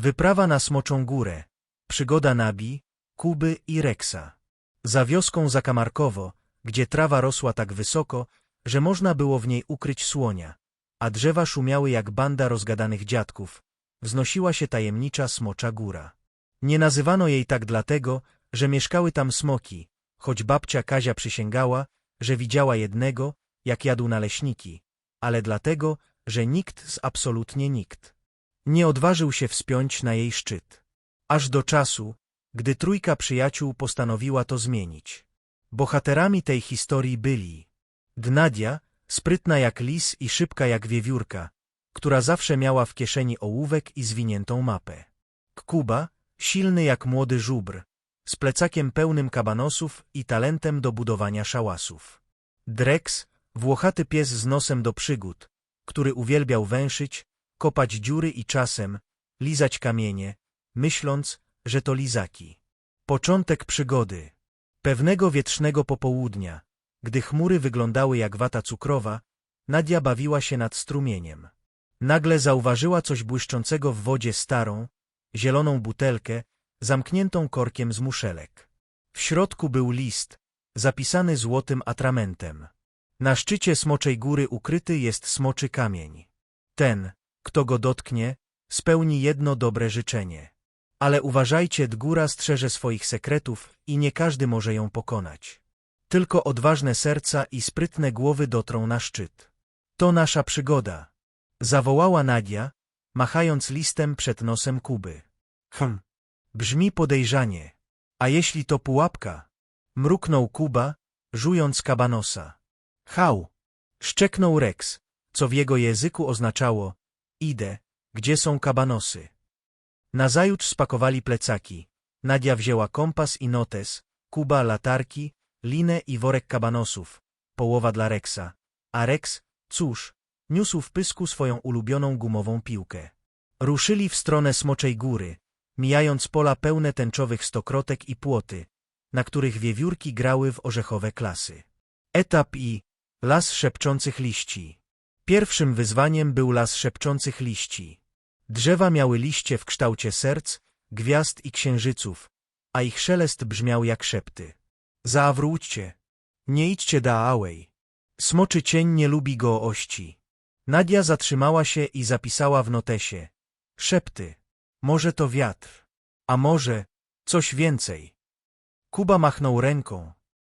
Wyprawa na Smoczą Górę. Przygoda Nabi, Kuby i Reksa. Za wioską Zakamarkowo, gdzie trawa rosła tak wysoko, że można było w niej ukryć słonia, a drzewa szumiały jak banda rozgadanych dziadków, wznosiła się tajemnicza Smocza Góra. Nie nazywano jej tak dlatego, że mieszkały tam smoki, choć babcia Kazia przysięgała, że widziała jednego, jak jadł naleśniki, ale dlatego, że nikt z absolutnie nikt nie odważył się wspiąć na jej szczyt. Aż do czasu, gdy trójka przyjaciół postanowiła to zmienić. Bohaterami tej historii byli Dnadia, sprytna jak lis i szybka jak wiewiórka, która zawsze miała w kieszeni ołówek i zwiniętą mapę. Kuba, silny jak młody żubr, z plecakiem pełnym kabanosów i talentem do budowania szałasów. Drex, włochaty pies z nosem do przygód, który uwielbiał węszyć, kopać dziury i czasem lizać kamienie, myśląc, że to lizaki. Początek przygody. Pewnego wietrznego popołudnia, gdy chmury wyglądały jak wata cukrowa, Nadia bawiła się nad strumieniem. Nagle zauważyła coś błyszczącego w wodzie starą, zieloną butelkę, zamkniętą korkiem z muszelek. W środku był list, zapisany złotym atramentem. Na szczycie Smoczej Góry ukryty jest smoczy kamień. Ten, kto go dotknie, spełni jedno dobre życzenie. Ale uważajcie, góra strzeże swoich sekretów i nie każdy może ją pokonać. Tylko odważne serca i sprytne głowy dotrą na szczyt. To nasza przygoda. Zawołała Nadia, machając listem przed nosem Kuby. Hm. Brzmi podejrzanie. A jeśli to pułapka? Mruknął Kuba, żując kabanosa. Hał! Szczeknął Rex, co w jego języku oznaczało idę, gdzie są kabanosy. Nazajutrz spakowali plecaki. Nadia wzięła kompas i notes, Kuba latarki, linę i worek kabanosów, połowa dla Rexa. A Rex, cóż, niósł w pysku swoją ulubioną gumową piłkę. Ruszyli w stronę Smoczej Góry, mijając pola pełne tęczowych stokrotek i płoty, na których wiewiórki grały w orzechowe klasy. Etap i las szepczących liści. Pierwszym wyzwaniem był las szepczących liści. Drzewa miały liście w kształcie serc, gwiazd i księżyców, a ich szelest brzmiał jak szepty. Zaawróćcie. Nie idźcie da Awej. Smoczy cień nie lubi goości. Nadia zatrzymała się i zapisała w notesie. Szepty. Może to wiatr. A może coś więcej. Kuba machnął ręką.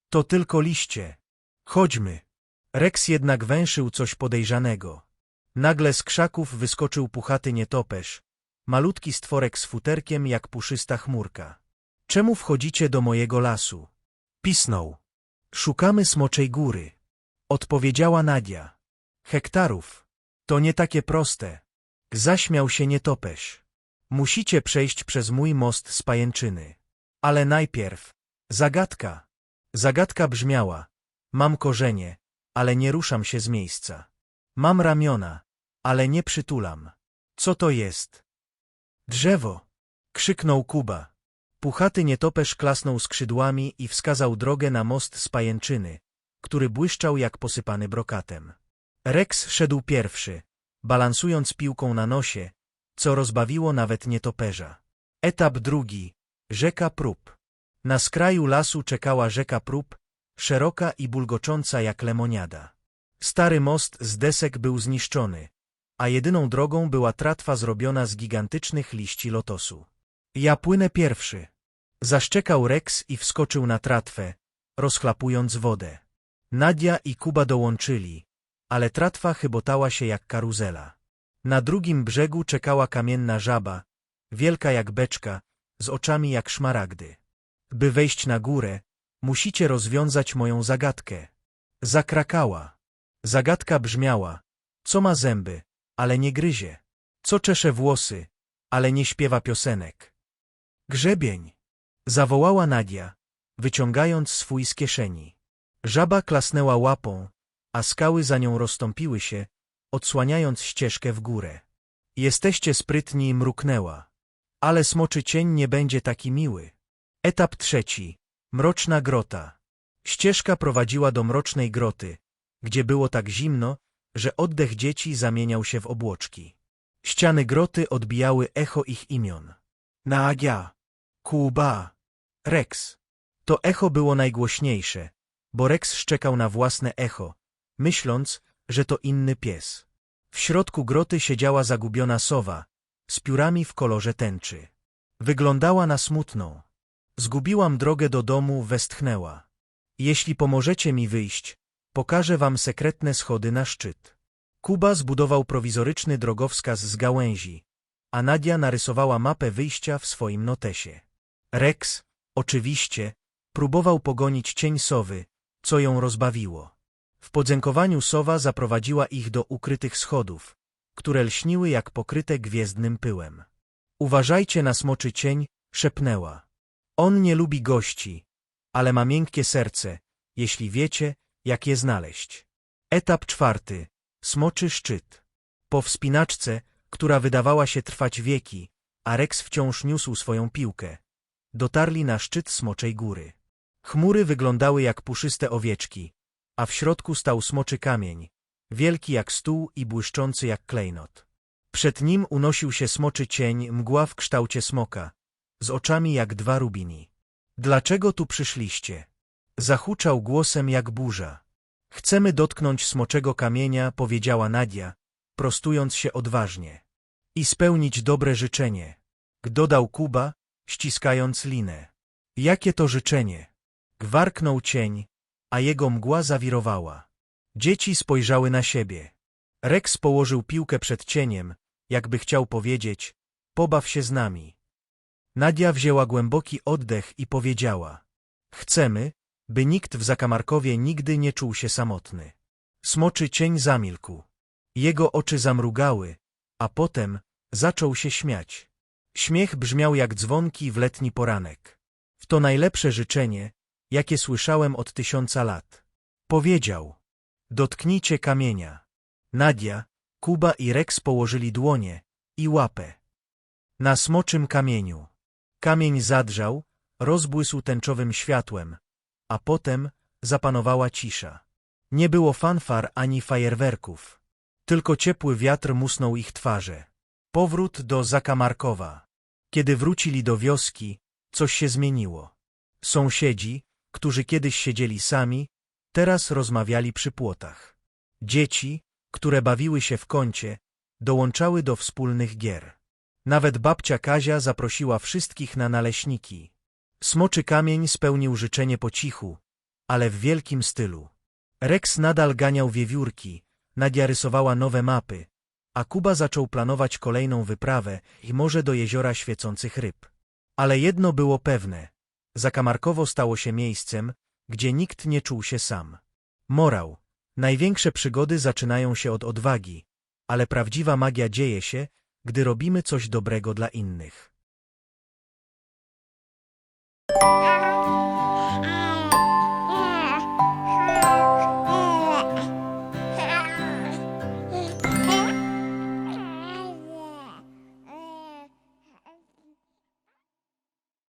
To tylko liście. Chodźmy. Rex jednak węszył coś podejrzanego. Nagle z krzaków wyskoczył puchaty nietoperz, malutki stworek z futerkiem jak puszysta chmurka. Czemu wchodzicie do mojego lasu? Pisnął. Szukamy smoczej góry. Odpowiedziała Nadia. Hektarów. To nie takie proste. Zaśmiał się nietoperz. Musicie przejść przez mój most z pajęczyny. Ale najpierw. Zagadka. Zagadka brzmiała. Mam korzenie, ale nie ruszam się z miejsca. Mam ramiona, ale nie przytulam. Co to jest? Drzewo! krzyknął Kuba. Puchaty nietoperz klasnął skrzydłami i wskazał drogę na most z pajęczyny, który błyszczał jak posypany brokatem. Rex szedł pierwszy, balansując piłką na nosie, co rozbawiło nawet nietoperza. Etap drugi. Rzeka prób. Na skraju lasu czekała rzeka prób, szeroka i bulgocząca jak lemoniada. Stary most z desek był zniszczony, a jedyną drogą była tratwa zrobiona z gigantycznych liści lotosu. Ja płynę pierwszy. Zaszczekał Rex i wskoczył na tratwę, rozchlapując wodę. Nadia i Kuba dołączyli, ale tratwa chybotała się jak karuzela. Na drugim brzegu czekała kamienna żaba, wielka jak beczka, z oczami jak szmaragdy. By wejść na górę, musicie rozwiązać moją zagadkę. Zakrakała. Zagadka brzmiała, co ma zęby, ale nie gryzie, co czesze włosy, ale nie śpiewa piosenek. Grzebień! Zawołała Nadia, wyciągając swój z kieszeni. Żaba klasnęła łapą, a skały za nią rozstąpiły się, odsłaniając ścieżkę w górę. Jesteście sprytni, mruknęła. Ale smoczy cień nie będzie taki miły. Etap trzeci. Mroczna grota. Ścieżka prowadziła do mrocznej groty, gdzie było tak zimno, że oddech dzieci zamieniał się w obłoczki. Ściany groty odbijały echo ich imion. Nagia, Kuba, Rex. To echo było najgłośniejsze, bo Rex szczekał na własne echo, myśląc, że to inny pies. W środku groty siedziała zagubiona sowa, z piórami w kolorze tęczy. Wyglądała na smutną. Zgubiłam drogę do domu, westchnęła. Jeśli pomożecie mi wyjść, pokażę wam sekretne schody na szczyt. Kuba zbudował prowizoryczny drogowskaz z gałęzi, a Nadia narysowała mapę wyjścia w swoim notesie. Rex, oczywiście, próbował pogonić cień sowy, co ją rozbawiło. W podziękowaniu sowa zaprowadziła ich do ukrytych schodów, które lśniły jak pokryte gwiezdnym pyłem. Uważajcie na smoczy cień, szepnęła. On nie lubi gości, ale ma miękkie serce, jeśli wiecie, jak je znaleźć. Etap czwarty. Smoczy szczyt. Po wspinaczce, która wydawała się trwać wieki, a Rex wciąż niósł swoją piłkę, dotarli na szczyt Smoczej Góry. Chmury wyglądały jak puszyste owieczki, a w środku stał smoczy kamień, wielki jak stół i błyszczący jak klejnot. Przed nim unosił się smoczy cień, mgła w kształcie smoka, z oczami jak dwa rubini. Dlaczego tu przyszliście? Zahuczał głosem jak burza. Chcemy dotknąć smoczego kamienia, powiedziała Nadia, prostując się odważnie. I spełnić dobre życzenie. Dodał Kuba, ściskając linę. Jakie to życzenie? Gwarknął cień, a jego mgła zawirowała. Dzieci spojrzały na siebie. Rex położył piłkę przed cieniem, jakby chciał powiedzieć, pobaw się z nami. Nadia wzięła głęboki oddech i powiedziała, chcemy, by nikt w zakamarkowie nigdy nie czuł się samotny. Smoczy cień zamilkł. Jego oczy zamrugały, a potem zaczął się śmiać. Śmiech brzmiał jak dzwonki w letni poranek. W to najlepsze życzenie, jakie słyszałem od tysiąca lat. Powiedział, dotknijcie kamienia. Nadia, Kuba i Rex położyli dłonie i łapę. Na smoczym kamieniu. Kamień zadrżał, rozbłysł tęczowym światłem, a potem zapanowała cisza. Nie było fanfar ani fajerwerków. Tylko ciepły wiatr musnął ich twarze. Powrót do Zakamarkowa. Kiedy wrócili do wioski, coś się zmieniło. Sąsiedzi, którzy kiedyś siedzieli sami, teraz rozmawiali przy płotach. Dzieci, które bawiły się w kącie, dołączały do wspólnych gier. Nawet babcia Kazia zaprosiła wszystkich na naleśniki. Smoczy kamień spełnił życzenie po cichu, ale w wielkim stylu. Rex nadal ganiał wiewiórki, Nadia rysowała nowe mapy, a Kuba zaczął planować kolejną wyprawę i może do jeziora świecących ryb. Ale jedno było pewne. Zakamarkowo stało się miejscem, gdzie nikt nie czuł się sam. Morał. Największe przygody zaczynają się od odwagi, ale prawdziwa magia dzieje się, gdy robimy coś dobrego dla innych.